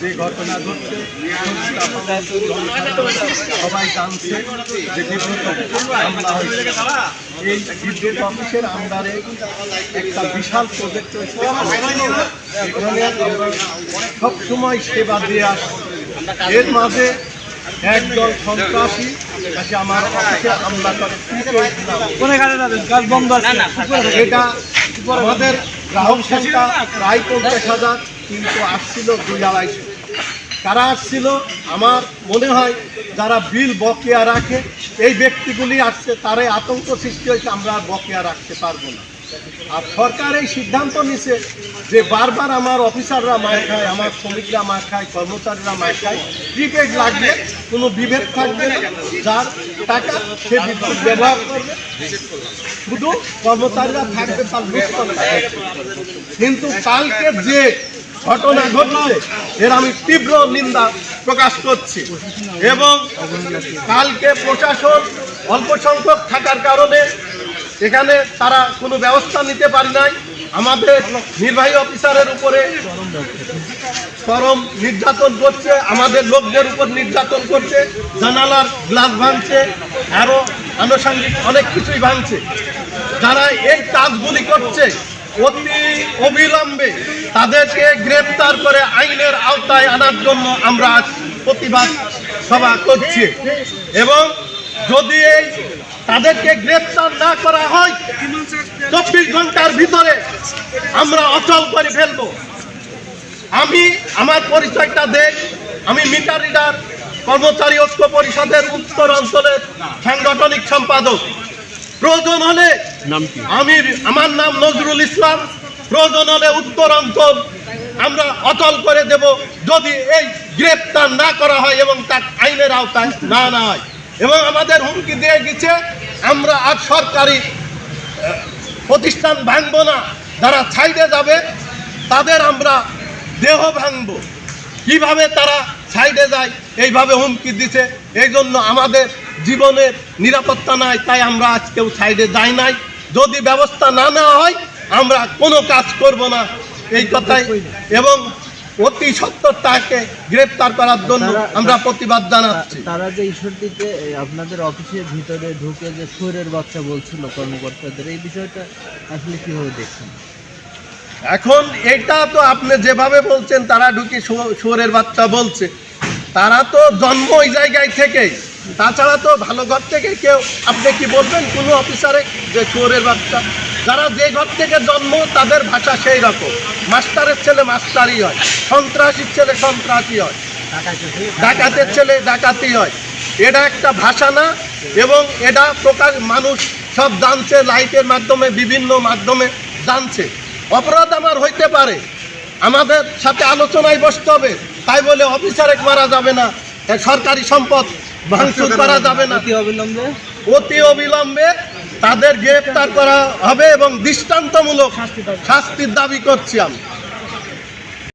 যে ঘটনা ঘটছে সবাই জানছে যে বিদ্যুৎ হামলা হয়েছে। এই বিদ্যুৎ অফিসের আন্ডারে একটা বিশাল প্রজেক্ট হয়েছে সবসময় সেবা দিয়ে আসছি এর মাঝে একদল সন্ত্রাসী এসে আমার অফিসে হামলা করে? এটা আমাদের গ্রাহক সংখ্যা প্রায় পঞ্চাশ হাজার। কিন্তু আসছিল দুই আড়াইশো কারা আসছিল? আমার মনে হয় যারা বিল বকেয়া রাখে, এই ব্যক্তিগুলি আসছে তারাই আতঙ্ক সৃষ্টি হয়েছে, আমরা বকেয়া রাখতে পারব না। আর সরকার এই সিদ্ধান্ত নিছে যে বারবার আমার অফিসাররা মার খায়, আমার শ্রমিকরা মার খায়, কর্মচারীরা মার খায়। প্রিপেড লাগবে কোনো বিভেদ থাকবে না। যার টাকা সে বিদ্যুৎ ব্যবহার করবে। শুধু কর্মচারীরা থাকবে, তার কিন্তু কালকে যে ঘটনা ঘটছে এর আমি তীব্র নিন্দা প্রকাশ করছি। এবং কালকে প্রশাসন অল্প সংখ্যক থাকার কারণে এখানে তারা কোনো ব্যবস্থা নিতে পারি নাই। আমাদের নির্বাহী অফিসারের উপরে চরম নির্যাতন করছে, আমাদের লোকদের উপর নির্যাতন করছে, জানালার গ্লাস ভাঙছে আরও আনুষঙ্গিক অনেক কিছুই ভাঙছে। যারা এই কাজগুলি করছে অতি অবিলম্বে তাদেরকে গ্রেপ্তার করে আইনের আওতায় আনার জন্য আমরা আজ প্রতিবাদ সভা করছি। এবং যদি এই তাদেরকে গ্রেপ্তার না করা হয়, চব্বিশ ঘণ্টার ভিতরে আমরা অচল করে ফেলব। আমি, আমার পরিচয়টা দেখ আমি মিটার রিডার, কর্মচারী ঐক্য পরিষদের উত্তর অঞ্চলের সাংগঠনিক সম্পাদক। প্রয়োজন হলে আমি আমার নাম নজরুল ইসলাম। প্রয়োজন হলে উত্তর অঞ্চল আমরা অচল করে দেব। যদি এই গ্রেপ্তার না করা হয় এবং তার আইনের আওতায় না না হয়। এবং আমাদের হুমকি দিয়ে গেছে আমরা আর সরকারি প্রতিষ্ঠান ভাঙবো না। যারা সাইডে যাবে তাদের আমরা দেহ ভাঙব। কীভাবে তারা সাইডে যায় এইভাবে হুমকি দিছে এই জন্য আমাদের জীবনের নিরাপত্তা নাই তাই আমরা আজ কেউ সাইডে যাই নাই। যদি ব্যবস্থা না নেওয়া হয় আমরা কোনো কাজ করব না। এই কথাই। এবং অতি সত্তর তাকে গ্রেপ্তার করার জন্য আমরা প্রতিবাদ জানাচ্ছি। তারা যে ঈশ্বরদীতে এই আপনাদের অফিসের ভিতরে ঢুকে যে সুরের বাচ্চা বলছিল কর্মকর্তাদের এই বিষয়টা আসলে কীভাবে দেখছেন? এখন এটা তো আপনি যেভাবে বলছেন তারা ঢুকে শুয়োরের বাচ্চা বলছে। তারা তো জন্ম ওই জায়গায় থেকেই। তাছাড়া তো ভালো ঘর থেকে কেউ, আপনি কি বলবেন কোনো অফিসারে যে চোরের বাচ্চা? যারা যে ঘর থেকে জন্ম, তাদের ভাষা সেই রকম। মাস্টারের ছেলে মাস্টারই হয়, সন্ত্রাসীর ছেলে সন্ত্রাসী হয়। ডাকাতের ছেলে ডাকাতি হয়। এটা একটা ভাষা না, এবং এটা প্রকাশ মানুষ সব জানছে, লাইটের মাধ্যমে, বিভিন্ন মাধ্যমে জানছে। অপরাধ আমার হইতে পারে, আমাদের সাথে আলোচনায় বসতে হবে, তাই বলে অফিসারে মারা যাবে না সরকারি সম্পদ। ভাঙচুর করা যাবে না। অতি অবিলম্বে। অতি অবিলম্বে তাদের গ্রেপ্তার করা হবে এবং দৃষ্টান্তমূলক শাস্তির দাবি করছি আমি।